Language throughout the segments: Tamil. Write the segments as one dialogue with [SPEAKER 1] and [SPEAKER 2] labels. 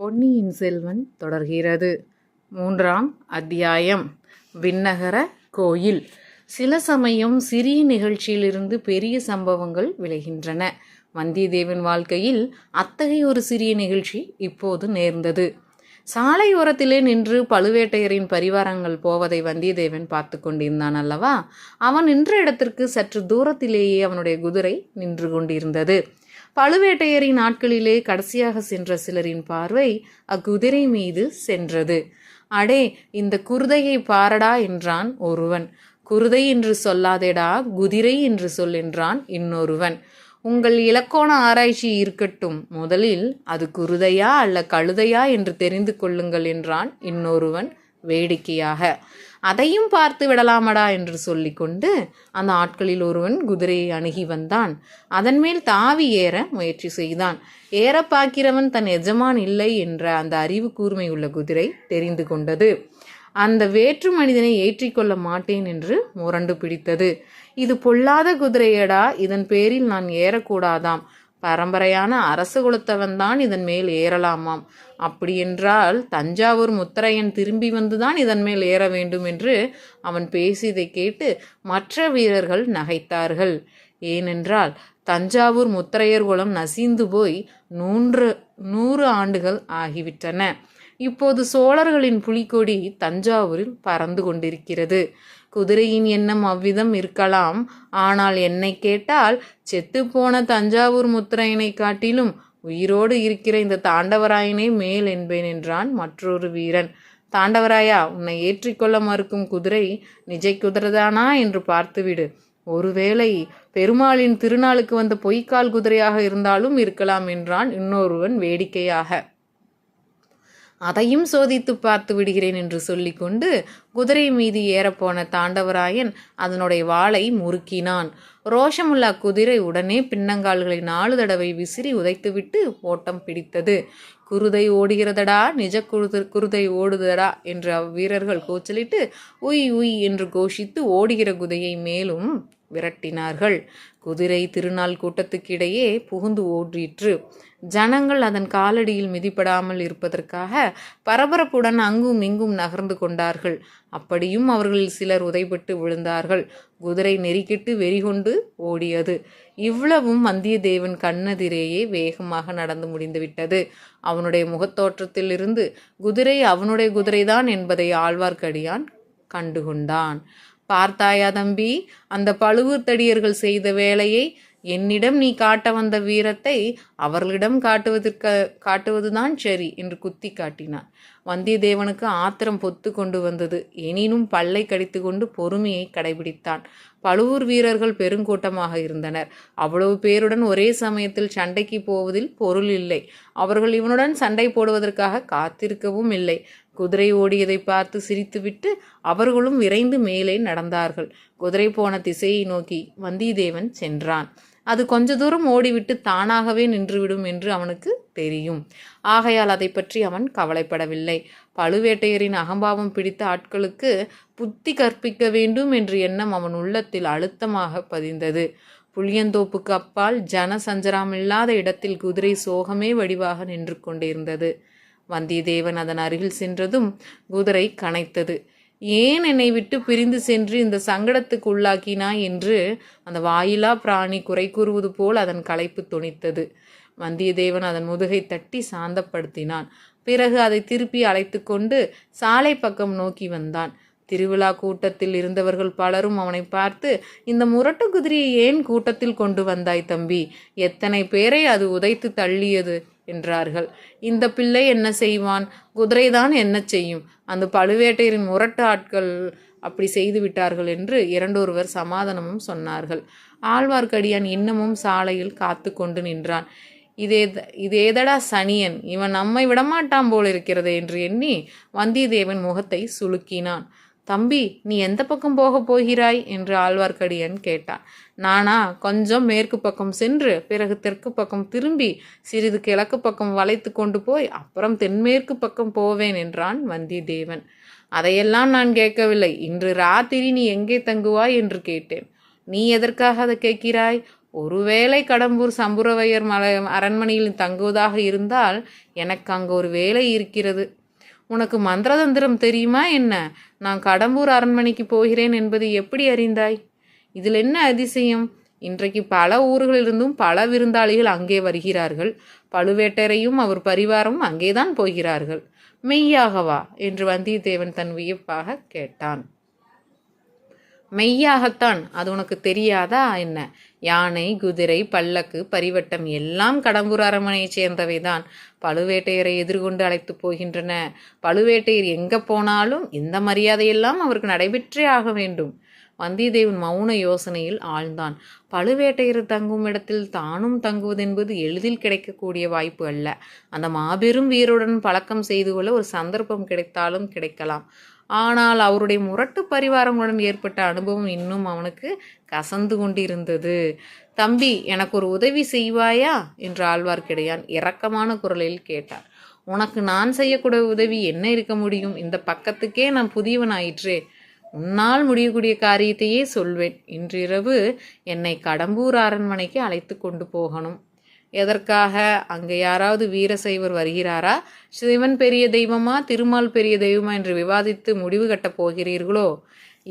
[SPEAKER 1] பொன்னியின் செல்வன் தொடர்கிறது மூன்றாம் அத்தியாயம் விண்ணகர கோயில் சில சமயம் சிறிய நிகழ்ச்சியிலிருந்து பெரிய சம்பவங்கள் விளைகின்றன வந்தியத்தேவன் வாழ்க்கையில் அத்தகைய ஒரு சிறிய நிகழ்ச்சி இப்போது நேர்ந்தது சாலையோரத்திலே நின்று பழுவேட்டையரின் பரிவாரங்கள் போவதை வந்தியத்தேவன் பார்த்து கொண்டிருந்தான் அல்லவா அவன் நின்ற இடத்திற்கு சற்று தூரத்திலேயே அவனுடைய குதிரை நின்று கொண்டிருந்தது பழுவேட்டையரின் நாட்களிலே கடைசியாக சென்ற சிலரின் பார்வை அக்குதிரை மீது சென்றது அடே இந்த குருதையை பாரடா என்றான் ஒருவன் குருதை என்று சொல்லாதேடா குதிரை என்று சொல் என்றான் இன்னொருவன் உங்கள் இலக்கோண ஆராய்ச்சி இருக்கட்டும் முதலில் அது குருதையா அல்ல கழுதையா என்று தெரிந்து கொள்ளுங்கள் என்றான் இன்னொருவன் வேடிக்கையாக அதையும் பார்த்து விடலாமடா என்று சொல்லிக்கொண்டு அந்த ஆட்களில் ஒருவன் குதிரையை அணுகி வந்தான் அதன் மேல் தாவி ஏற முயற்சி செய்தான் ஏற பார்க்கிறவன் தன் எஜமான் இல்லை என்ற அந்த அறிவு கூர்மை உள்ள குதிரை தெரிந்து கொண்டது அந்த வேற்று மனிதனை ஏற்றிக்கொள்ள மாட்டேன் என்று முரண்டு பிடித்தது இது பொல்லாத குதிரையடா இதன் பேரில் நான் ஏறக்கூடாதாம் பரம்பரையான அரசு குலத்தவன்தான் இதன் மேல் ஏறலாமாம் அப்படியென்றால் தஞ்சாவூர் முத்தரையன் திரும்பி வந்துதான் இதன் மேல் ஏற வேண்டும் என்று அவன் பேசியதை கேட்டு மற்ற வீரர்கள் நகைத்தார்கள் ஏனென்றால் தஞ்சாவூர் முத்தரையர் குலம் நசிந்து போய் நூன்று நூறு ஆண்டுகள் ஆகிவிட்டன இப்போது சோழர்களின் புலிக்கொடி தஞ்சாவூரில் பறந்து கொண்டிருக்கிறது குதிரையின் எண்ணம் அவ்விதம் இருக்கலாம் ஆனால் என்னை கேட்டால் செத்துப்போன தஞ்சாவூர் முத்திரையனை காட்டிலும் உயிரோடு இருக்கிற இந்த தாண்டவராயனே மேல் என்பேன் என்றான் மற்றொரு வீரன் தாண்டவராயா உன்னை ஏற்றிக்கொள்ள மறுக்கும் குதிரை நிஜை குதிரைதானா என்று பார்த்துவிடு ஒருவேளை பெருமாளின் திருநாளுக்கு வந்த பொய்க்கால் குதிரையாக இருந்தாலும் இருக்கலாம் என்றான் இன்னொருவன் வேடிக்கையாக அதையும் சோதித்து பார்த்து விடுகிறேன் என்று சொல்லிக்கொண்டு குதிரை மீது ஏறப்போன தாண்டவராயன் அதனுடைய வாளை முறுக்கினான் ரோஷமுல்லா குதிரை உடனே பின்னங்கால்களை நாலு தடவை விசிறி உதைத்துவிட்டு ஓட்டம் பிடித்தது குருதை ஓடுகிறதடா நிஜ குருது குருதை ஓடுதடா என்று அவ்வீரர்கள் கூச்சலிட்டு உய் உய் என்று கோஷித்து ஓடுகிற குதையை மேலும் விரட்டினார்கள் குதிரை திருநாள் கூட்டத்துக்கிடையே புகுந்து ஓடிற்று ஜனங்கள் அதன் காலடியில் மிதிப்படாமல் இருப்பதற்காக பரபரப்புடன் அங்கும் இங்கும் நகர்ந்து கொண்டார்கள் அப்படியும் அவர்கள் சிலர் உதைபட்டு விழுந்தார்கள் குதிரை நெறிக்கிட்டு வெறிகொண்டு ஓடியது இவ்வளவும் வந்தியத்தேவன் கண்ணதிரேயே வேகமாக நடந்து முடிந்துவிட்டது அவனுடைய முகத்தோற்றத்திலிருந்து குதிரை அவனுடைய குதிரைதான் என்பதை ஆழ்வார்க்கடியான் கண்டுகொண்டான் பார்த்தாயா தம்பி அந்த பழுவூர்த்தடியர்கள் செய்த வேலையை என்னிடம் நீ காட்ட வந்த வீரத்தை அவர்களிடம் காட்டுவதற்கு காட்டுவதுதான் சரி என்று குத்தி காட்டினான் வந்தியத்தேவனுக்கு ஆத்திரம் பொத்து கொண்டு வந்தது எனினும் பல்லை கடித்து கொண்டு பொறுமையை கடைபிடித்தான் பழுவூர் வீரர்கள் பெருங்கூட்டமாக இருந்தனர் அவ்வளவு பேருடன் ஒரே சமயத்தில் சண்டைக்கு போவதில் பொருள் இல்லை அவர்கள் இவனுடன் சண்டை போடுவதற்காக காத்திருக்கவும் இல்லை குதிரை ஓடியதை பார்த்து சிரித்துவிட்டு அவர்களும் விரைந்து மேலே நடந்தார்கள் குதிரை போன திசையை நோக்கி வந்தியத்தேவன் சென்றான் அது கொஞ்ச தூரம் ஓடிவிட்டு தானாகவே நின்றுவிடும் என்று அவனுக்கு தெரியும் ஆகையால் அதை பற்றி அவன் கவலைப்படவில்லை பழுவேட்டையரின் அகம்பாவம் பிடித்த ஆட்களுக்கு புத்தி கற்பிக்க வேண்டும் என்ற எண்ணம் அவன் உள்ளத்தில் அழுத்தமாக பதிந்தது புளியந்தோப்புக்கு அப்பால் ஜன இல்லாத இடத்தில் குதிரை சோகமே வடிவாக நின்று கொண்டிருந்தது வந்தியத்தேவன் அதன் அருகில் சென்றதும் குதிரை கனைத்தது ஏன் என்னை விட்டு பிரிந்து சென்று இந்த சங்கடத்துக்கு உள்ளாக்கினாய் என்று அந்த வாயிலா பிராணி குறை கூறுவது போல் அதன் களைப்பு துணித்தது வந்தியத்தேவன் அதன் முதுகை தட்டி சாந்தப்படுத்தினான் பிறகு அதை திருப்பி அழைத்து கொண்டு சாலை பக்கம் நோக்கி வந்தான் திருவிழா கூட்டத்தில் இருந்தவர்கள் பலரும் அவனை பார்த்து இந்த முரட்டு குதிரையை ஏன் கூட்டத்தில் கொண்டு வந்தாய் தம்பி எத்தனை பேரை அது உதைத்து தள்ளியது என்றார்கள் இந்த பிள்ளை என்ன செய்வான் குதிரைதான் என்ன செய்யும் அந்த பழுவேட்டையரின் முரட்டு ஆட்கள் அப்படி செய்து விட்டார்கள் என்று இரண்டொருவர் சமாதானமும் சொன்னார்கள் ஆழ்வார்க்கடியான் இன்னமும் சாலையில் காத்து கொண்டு நின்றான் இதே இதேதடா சனியன் இவன் நம்மை விடமாட்டான் போல் இருக்கிறது என்று எண்ணி வந்தியத்தேவன் முகத்தை சுளுக்கினான் தம்பி நீ எந்த பக்கம் போகப் போகிறாய் என்று ஆழ்வார்க்கடியன் கேட்டான் நானா கொஞ்சம் மேற்கு பக்கம் சென்று பிறகு தெற்கு பக்கம் திரும்பி சிறிது கிழக்கு பக்கம் வளைத்து கொண்டு போய் அப்புறம் தென்மேற்கு பக்கம் போவேன் என்றான் வந்திதேவன் அதையெல்லாம் நான் கேட்கவில்லை இன்று ராத்திரி நீ எங்கே தங்குவாய் என்று கேட்டேன் நீ எதற்காக அதை கேட்கிறாய் ஒருவேளை கடம்பூர் சம்புரவையர் மலை அரண்மனையில் தங்குவதாக இருந்தால் எனக்கு அங்கு ஒரு வேலை இருக்கிறது உனக்கு மந்திரதந்திரம் தெரியுமா என்ன நான் கடம்பூர் அரண்மனைக்கு போகிறேன் என்பதை எப்படி அறிந்தாய் இதில் என்ன அதிசயம் இன்றைக்கு பல ஊர்களிலிருந்தும் பல விருந்தாளிகள் அங்கே வருகிறார்கள் பழுவேட்டரையும் அவர் பரிவாரமும் அங்கேதான் போகிறார்கள் மெய்யாகவா என்று வந்தியத்தேவன் தன் வியப்பாக கேட்டான் மெய்யாகத்தான் அது உனக்கு தெரியாதா என்ன யானை குதிரை பல்லக்கு பரிவட்டம் எல்லாம் கடம்பூர் அரண்மனையைச் சேர்ந்தவைதான் பழுவேட்டையரை எதிர்கொண்டு அழைத்து போகின்றன பழுவேட்டையர் எங்கே போனாலும் இந்த மரியாதையெல்லாம் அவருக்கு நடைபெற்றே ஆக வேண்டும் வந்தியத்தேவன் மௌன யோசனையில் ஆழ்ந்தான் பழுவேட்டையர் தங்கும் இடத்தில் தானும் தங்குவதென்பது எளிதில் கிடைக்கக்கூடிய வாய்ப்பு அல்ல அந்த மாபெரும் வீருடன் பழக்கம் செய்து கொள்ள ஒரு சந்தர்ப்பம் கிடைத்தாலும் கிடைக்கலாம் ஆனால் அவருடைய முரட்டு பரிவாரங்களுடன் ஏற்பட்ட அனுபவம் இன்னும் அவனுக்கு கசந்து கொண்டிருந்தது தம்பி எனக்கு ஒரு உதவி செய்வாயா என்று ஆழ்வார்க்கிடையான் இரக்கமான குரலில் கேட்டார் உனக்கு நான் செய்யக்கூடிய உதவி என்ன இருக்க முடியும் இந்த பக்கத்துக்கே நான் புதியவன் ஆயிற்றே உன்னால் முடியக்கூடிய காரியத்தையே சொல்வேன் இன்றிரவு என்னை கடம்பூர் அரண்மனைக்கு அழைத்து கொண்டு போகணும் எதற்காக அங்கே யாராவது வீரசைவர் வருகிறாரா சிவன் பெரிய தெய்வமா திருமால் பெரிய தெய்வமா என்று விவாதித்து முடிவு கட்டப் போகிறீர்களோ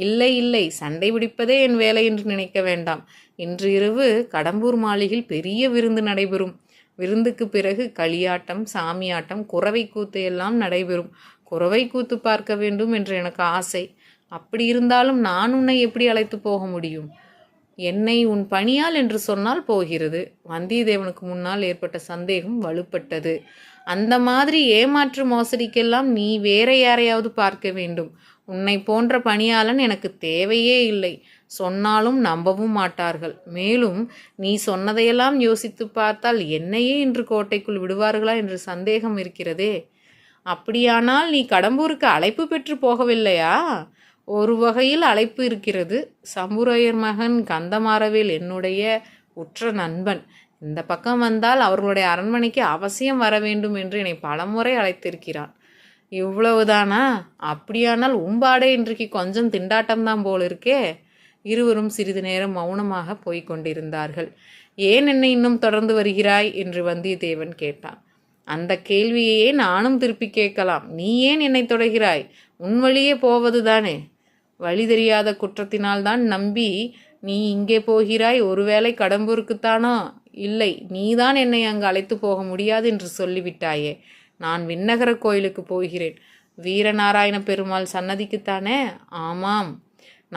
[SPEAKER 1] இல்லை இல்லை சண்டை பிடிப்பதே என் வேலை என்று நினைக்க வேண்டாம் இன்று இரவு கடம்பூர் மாளிகையில் பெரிய விருந்து நடைபெறும் விருந்துக்கு பிறகு களியாட்டம் சாமியாட்டம் குறவை கூத்து எல்லாம் நடைபெறும் குறவை கூத்து பார்க்க வேண்டும் என்று எனக்கு ஆசை அப்படி இருந்தாலும் நான் உன்னை எப்படி அழைத்து போக முடியும் என்னை உன் பணியால் என்று சொன்னால் போகிறது வந்தியத்தேவனுக்கு முன்னால் ஏற்பட்ட சந்தேகம் வலுப்பட்டது அந்த மாதிரி ஏமாற்று மோசடிக்கெல்லாம் நீ வேற யாரையாவது பார்க்க வேண்டும் உன்னை போன்ற பணியாளன் எனக்கு தேவையே இல்லை சொன்னாலும் நம்பவும் மாட்டார்கள் மேலும் நீ சொன்னதையெல்லாம் யோசித்து பார்த்தால் என்னையே இன்று கோட்டைக்குள் விடுவார்களா என்று சந்தேகம் இருக்கிறதே அப்படியானால் நீ கடம்பூருக்கு அழைப்பு பெற்று போகவில்லையா ஒரு வகையில் அழைப்பு இருக்கிறது சம்புரையர் மகன் கந்தமாறவேல் என்னுடைய உற்ற நண்பன் இந்த பக்கம் வந்தால் அவர்களுடைய அரண்மனைக்கு அவசியம் வர வேண்டும் என்று என்னை பலமுறை அழைத்திருக்கிறான் இவ்வளவுதானா அப்படியானால் உம்பாடே இன்றைக்கு கொஞ்சம் திண்டாட்டம்தான் போல் இருக்கே இருவரும் சிறிது நேரம் மௌனமாக போய்க் கொண்டிருந்தார்கள் ஏன் என்னை இன்னும் தொடர்ந்து வருகிறாய் என்று வந்தியத்தேவன் கேட்டான் அந்த கேள்வியையே நானும் திருப்பி கேட்கலாம் நீ ஏன் என்னை தொடர்கிறாய் உன் வழியே போவதுதானே வழி தெரியாத குற்றத்தினால்தான் நம்பி நீ இங்கே போகிறாய் ஒருவேளை கடம்பூருக்குத்தானோ இல்லை நீதான் என்னை அங்கு அழைத்து போக முடியாது என்று சொல்லிவிட்டாயே நான் விண்ணகர கோயிலுக்கு போகிறேன் வீரநாராயண பெருமாள் சன்னதிக்குத்தானே ஆமாம்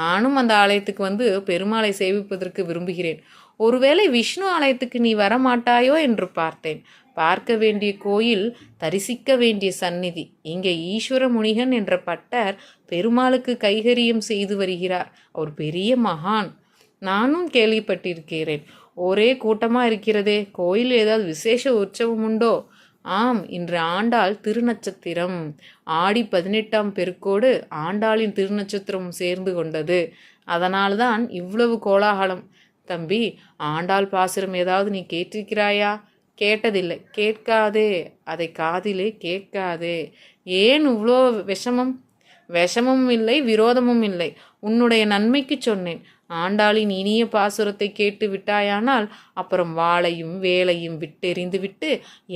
[SPEAKER 1] நானும் அந்த ஆலயத்துக்கு வந்து பெருமாளை சேவிப்பதற்கு விரும்புகிறேன் ஒருவேளை விஷ்ணு ஆலயத்துக்கு நீ வரமாட்டாயோ என்று பார்த்தேன் பார்க்க வேண்டிய கோயில் தரிசிக்க வேண்டிய சந்நிதி இங்கே ஈஸ்வர முனிகன் என்ற பட்டர் பெருமாளுக்கு கைகரியம் செய்து வருகிறார் அவர் பெரிய மகான் நானும் கேள்விப்பட்டிருக்கிறேன் ஒரே கூட்டமாக இருக்கிறதே கோயில் ஏதாவது விசேஷ உற்சவம் உண்டோ ஆம் இன்று ஆண்டாள் திருநட்சத்திரம் ஆடி பதினெட்டாம் பெருக்கோடு ஆண்டாளின் திருநட்சத்திரம் சேர்ந்து கொண்டது அதனால்தான் இவ்வளவு கோலாகலம் தம்பி ஆண்டாள் பாசுரம் ஏதாவது நீ கேட்டிருக்கிறாயா கேட்டதில்லை கேட்காதே அதை காதிலே கேட்காதே ஏன் இவ்வளோ விஷமம் விஷமும் இல்லை விரோதமும் இல்லை உன்னுடைய நன்மைக்கு சொன்னேன் ஆண்டாளின் இனிய பாசுரத்தை கேட்டு விட்டாயானால் அப்புறம் வாளையும் வேலையும் விட்டெறிந்து விட்டு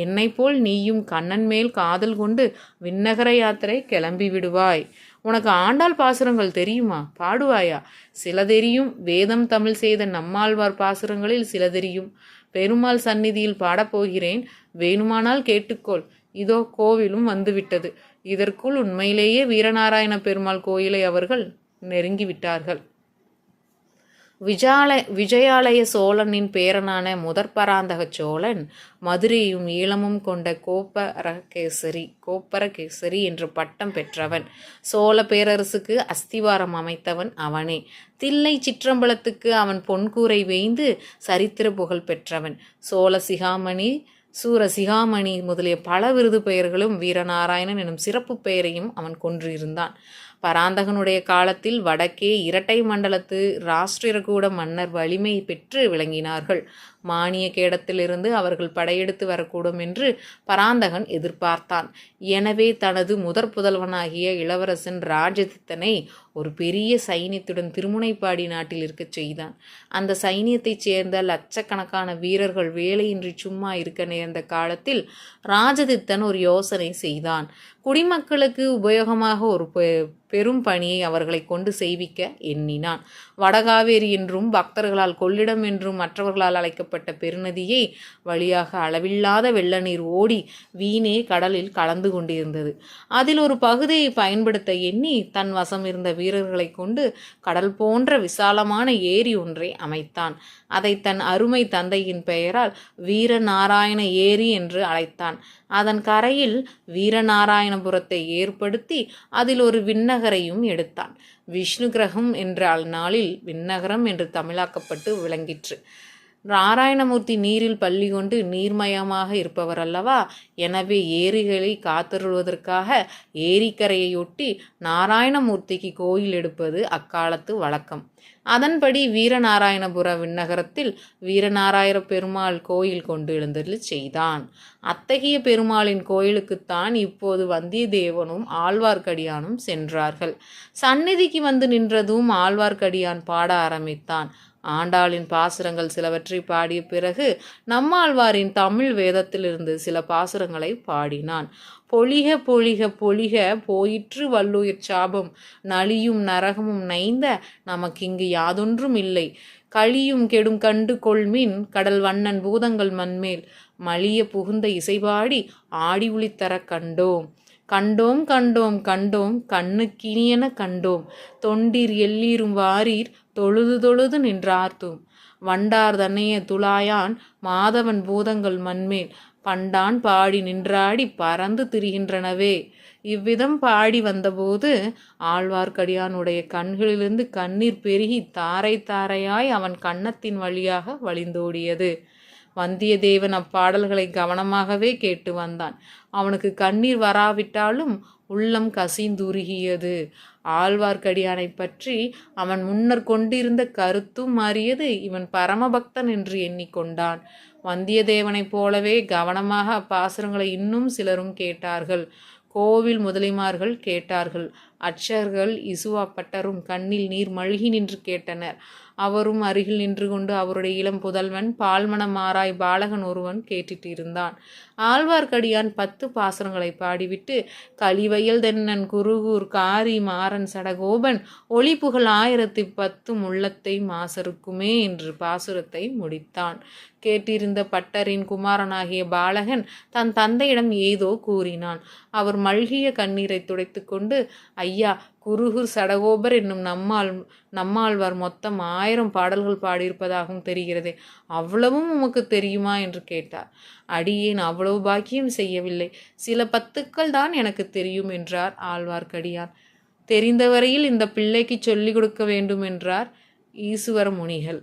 [SPEAKER 1] என்னை போல் நீயும் கண்ணன் மேல் காதல் கொண்டு விண்ணகர யாத்திரை கிளம்பி விடுவாய் உனக்கு ஆண்டாள் பாசுரங்கள் தெரியுமா பாடுவாயா சில தெரியும் வேதம் தமிழ் செய்த நம்மாழ்வார் பாசுரங்களில் சில தெரியும் பெருமாள் சந்நிதியில் பாடப்போகிறேன் வேணுமானால் கேட்டுக்கொள் இதோ கோவிலும் வந்துவிட்டது இதற்குள் உண்மையிலேயே வீரநாராயண பெருமாள் கோயிலை அவர்கள் நெருங்கிவிட்டார்கள் விஜால விஜயாலய சோழனின் பேரனான முதற்பராந்தக சோழன் மதுரையும் ஈழமும் கொண்ட கோப்பரகேசரி கோப்பரகேசரி என்று பட்டம் பெற்றவன் சோழ பேரரசுக்கு அஸ்திவாரம் அமைத்தவன் அவனே தில்லை சிற்றம்பலத்துக்கு அவன் பொன்கூரை வேய்ந்து சரித்திர புகழ் பெற்றவன் சோழ சிகாமணி சூர சிகாமணி முதலிய பல விருது பெயர்களும் வீரநாராயணன் எனும் சிறப்பு பெயரையும் அவன் கொன்றிருந்தான் பராந்தகனுடைய காலத்தில் வடக்கே இரட்டை மண்டலத்து ராஷ்டிரகூட மன்னர் வலிமை பெற்று விளங்கினார்கள் மானிய கேடத்திலிருந்து அவர்கள் படையெடுத்து வரக்கூடும் என்று பராந்தகன் எதிர்பார்த்தான் எனவே தனது முதற் புதல்வனாகிய இளவரசன் ராஜதித்தனை ஒரு பெரிய சைனியத்துடன் திருமுனைப்பாடி நாட்டில் இருக்கச் செய்தான் அந்த சைனியத்தைச் சேர்ந்த லட்சக்கணக்கான வீரர்கள் வேலையின்றி சும்மா இருக்க நேர்ந்த காலத்தில் ராஜதித்தன் ஒரு யோசனை செய்தான் குடிமக்களுக்கு உபயோகமாக ஒரு பெரும் பணியை அவர்களை கொண்டு செய்விக்க எண்ணினான் வடகாவேரி என்றும் பக்தர்களால் கொள்ளிடம் என்றும் மற்றவர்களால் அழைக்கப்பட்ட பெருநதியை வழியாக அளவில்லாத வெள்ள நீர் ஓடி வீணே கடலில் கலந்து கொண்டிருந்தது அதில் ஒரு பகுதியை பயன்படுத்த எண்ணி தன் வசம் இருந்த வீரர்களை கொண்டு கடல் போன்ற விசாலமான ஏரி ஒன்றை அமைத்தான் அதை தன் அருமை தந்தையின் பெயரால் வீரநாராயண ஏரி என்று அழைத்தான் அதன் கரையில் வீரநாராயணபுரத்தை ஏற்படுத்தி அதில் ஒரு விண்ணகரையும் எடுத்தான் விஷ்ணு கிரகம் என்ற அந்நாளில் விண்ணகரம் என்று தமிழாக்கப்பட்டு விளங்கிற்று நாராயணமூர்த்தி நீரில் பள்ளி கொண்டு நீர்மயமாக இருப்பவர் அல்லவா எனவே ஏரிகளை காத்தருள்வதற்காக ஏரிக்கரையொட்டி நாராயணமூர்த்திக்கு கோயில் எடுப்பது அக்காலத்து வழக்கம் அதன்படி வீரநாராயணபுர விண்ணகரத்தில் வீரநாராயண பெருமாள் கோயில் கொண்டு எழுந்தது செய்தான் அத்தகைய பெருமாளின் கோயிலுக்குத்தான் இப்போது வந்தியத்தேவனும் ஆழ்வார்க்கடியானும் சென்றார்கள் சந்நிதிக்கு வந்து நின்றதும் ஆழ்வார்க்கடியான் பாட ஆரம்பித்தான் ஆண்டாளின் பாசுரங்கள் சிலவற்றை பாடிய பிறகு நம்மாழ்வாரின் தமிழ் வேதத்திலிருந்து சில பாசுரங்களை பாடினான் பொழிக பொழிக பொழிக போயிற்று வல்லுயிர் சாபம் நலியும் நரகமும் நைந்த நமக்கு இங்கு யாதொன்றும் இல்லை கழியும் கெடும் கண்டு கொள்மின் கடல் வண்ணன் பூதங்கள் மண்மேல் மலிய புகுந்த இசைபாடி ஆடி உளித்தர கண்டோம் கண்டோம் கண்டோம் கண்டோம் கண்ணுக்கினியன கண்டோம் தொண்டீர் எல்லீரும் வாரீர் தொழுது தொழுது நின்றார்த்தும் வண்டார் தன்னைய துளாயான் மாதவன் பூதங்கள் மண்மேல் பண்டான் பாடி நின்றாடி பறந்து திரிகின்றனவே இவ்விதம் பாடி வந்தபோது ஆழ்வார்க்கடியானுடைய கண்களிலிருந்து கண்ணீர் பெருகி தாரை தாரையாய் அவன் கன்னத்தின் வழியாக வழிந்தோடியது வந்தியத்தேவன் அப்பாடல்களை கவனமாகவே கேட்டு வந்தான் அவனுக்கு கண்ணீர் வராவிட்டாலும் உள்ளம் கசிந்துருகியது ஆழ்வார்க்கடியானை பற்றி அவன் முன்னர் கொண்டிருந்த கருத்தும் மாறியது இவன் பரமபக்தன் என்று எண்ணிக்கொண்டான் வந்தியத்தேவனைப் போலவே கவனமாக அப்பாசுரங்களை இன்னும் சிலரும் கேட்டார்கள் கோவில் முதலிமார்கள் கேட்டார்கள் அட்சர்கள் இசுவா பட்டரும் கண்ணில் நீர் மழுகி நின்று கேட்டனர் அவரும் அருகில் நின்று கொண்டு அவருடைய இளம் புதல்வன் பால்மணமாராய் பாலகன் ஒருவன் கேட்டுட்டு இருந்தான் ஆழ்வார்க்கடியான் பத்து பாசனங்களை பாடிவிட்டு கலிவயல் தென்னன் குருகூர் காரி மாறன் சடகோபன் ஒளிப்புகழ் ஆயிரத்தி பத்து முள்ளத்தை மாசருக்குமே என்று பாசுரத்தை முடித்தான் கேட்டிருந்த பட்டரின் குமாரனாகிய பாலகன் தன் தந்தையிடம் ஏதோ கூறினான் அவர் மல்கிய கண்ணீரை துடைத்துக்கொண்டு கொண்டு ஐயா குருகுர் சடகோபர் என்னும் நம்மால் நம்மாழ்வார் மொத்தம் ஆயிரம் பாடல்கள் பாடியிருப்பதாகவும் தெரிகிறது அவ்வளவும் உமக்கு தெரியுமா என்று கேட்டார் அடியேன் அவ்வளவு பாக்கியம் செய்யவில்லை சில பத்துக்கள் தான் எனக்கு தெரியும் என்றார் ஆழ்வார்க்கடியார் தெரிந்தவரையில் இந்த பிள்ளைக்கு சொல்லிக் கொடுக்க வேண்டும் என்றார் ஈசுவர முனிகள்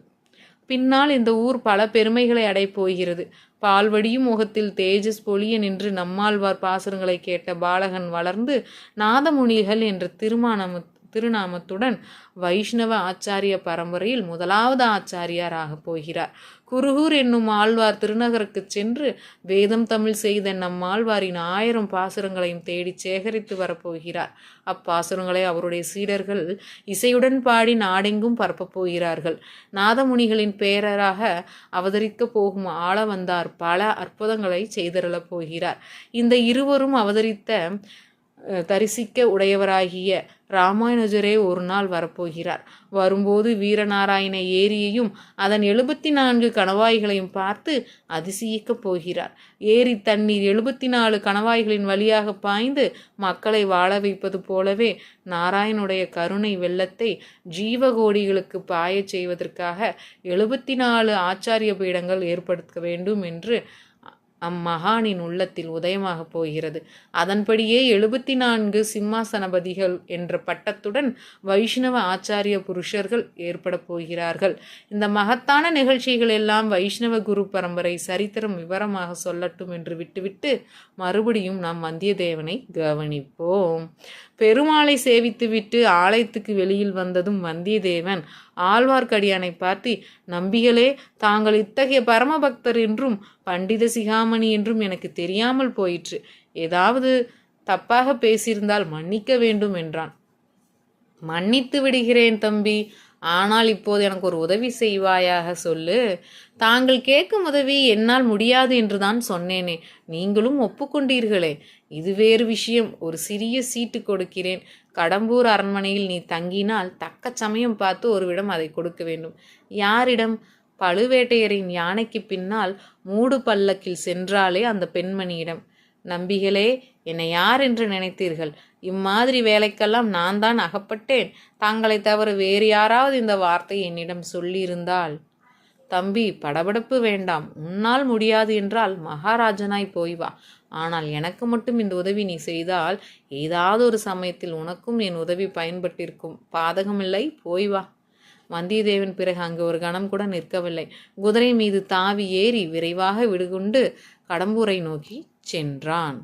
[SPEAKER 1] பின்னால் இந்த ஊர் பல பெருமைகளை அடைப்போகிறது பால்வடியும் முகத்தில் தேஜஸ் பொழிய நின்று நம்மாழ்வார் பாசுரங்களை கேட்ட பாலகன் வளர்ந்து நாதமுனிகள் என்ற திருமானமு திருநாமத்துடன் வைஷ்ணவ ஆச்சாரிய பரம்பரையில் முதலாவது ஆச்சாரியாராக போகிறார் குருகூர் என்னும் ஆழ்வார் திருநகருக்கு சென்று வேதம் தமிழ் செய்த நம் ஆழ்வாரின் ஆயிரம் பாசுரங்களையும் தேடி சேகரித்து வரப்போகிறார் அப்பாசுரங்களை அவருடைய சீடர்கள் இசையுடன் பாடி நாடெங்கும் பரப்பப் போகிறார்கள் நாதமுனிகளின் பேரராக அவதரிக்க போகும் ஆள வந்தார் பல அற்புதங்களை செய்தருளப் போகிறார் இந்த இருவரும் அவதரித்த தரிசிக்க உடையவராகிய ராமானுஜரே ஒரு நாள் வரப்போகிறார் வரும்போது வீரநாராயண ஏரியையும் அதன் எழுபத்தி நான்கு கணவாய்களையும் பார்த்து அதிசயிக்கப் போகிறார் ஏரி தண்ணீர் எழுபத்தி நாலு கணவாய்களின் வழியாக பாய்ந்து மக்களை வாழ வைப்பது போலவே நாராயணுடைய கருணை வெள்ளத்தை ஜீவகோடிகளுக்கு பாயச் செய்வதற்காக எழுபத்தி நாலு ஆச்சாரிய பீடங்கள் ஏற்படுத்த வேண்டும் என்று அம்மகானின் உள்ளத்தில் உதயமாகப் போகிறது அதன்படியே எழுபத்தி நான்கு சிம்மாசனபதிகள் என்ற பட்டத்துடன் வைஷ்ணவ ஆச்சாரிய புருஷர்கள் ஏற்பட போகிறார்கள் இந்த மகத்தான நிகழ்ச்சிகள் எல்லாம் வைஷ்ணவ குரு பரம்பரை சரித்திரம் விவரமாக சொல்லட்டும் என்று விட்டுவிட்டு மறுபடியும் நாம் வந்தியத்தேவனை கவனிப்போம் பெருமாளை சேவித்துவிட்டு ஆலயத்துக்கு வெளியில் வந்ததும் வந்தியத்தேவன் ஆழ்வார்க்கடியானை பார்த்து நம்பிகளே தாங்கள் இத்தகைய பரமபக்தர் என்றும் பண்டித சிகாமணி என்றும் எனக்கு தெரியாமல் போயிற்று ஏதாவது தப்பாக பேசியிருந்தால் மன்னிக்க வேண்டும் என்றான் மன்னித்து விடுகிறேன் தம்பி ஆனால் இப்போது எனக்கு ஒரு உதவி செய்வாயாக சொல்லு தாங்கள் கேட்கும் உதவி என்னால் முடியாது என்றுதான் சொன்னேனே நீங்களும் ஒப்புக்கொண்டீர்களே இது வேறு விஷயம் ஒரு சிறிய சீட்டு கொடுக்கிறேன் கடம்பூர் அரண்மனையில் நீ தங்கினால் தக்க சமயம் பார்த்து ஒருவிடம் அதை கொடுக்க வேண்டும் யாரிடம் பழுவேட்டையரின் யானைக்கு பின்னால் மூடு பல்லக்கில் சென்றாலே அந்த பெண்மணியிடம் நம்பிகளே என்னை யார் என்று நினைத்தீர்கள் இம்மாதிரி வேலைக்கெல்லாம் நான் தான் அகப்பட்டேன் தாங்களை தவிர வேறு யாராவது இந்த வார்த்தை என்னிடம் சொல்லியிருந்தால் தம்பி படபடப்பு வேண்டாம் உன்னால் முடியாது என்றால் மகாராஜனாய் போய் வா ஆனால் எனக்கு மட்டும் இந்த உதவி நீ செய்தால் ஏதாவது ஒரு சமயத்தில் உனக்கும் என் உதவி பயன்பட்டிருக்கும் பாதகமில்லை போய் வா வந்தியத்தேவன் பிறகு அங்கு ஒரு கணம் கூட நிற்கவில்லை குதிரை மீது தாவி ஏறி விரைவாக விடுகுண்டு கடம்பூரை நோக்கி சென்றான்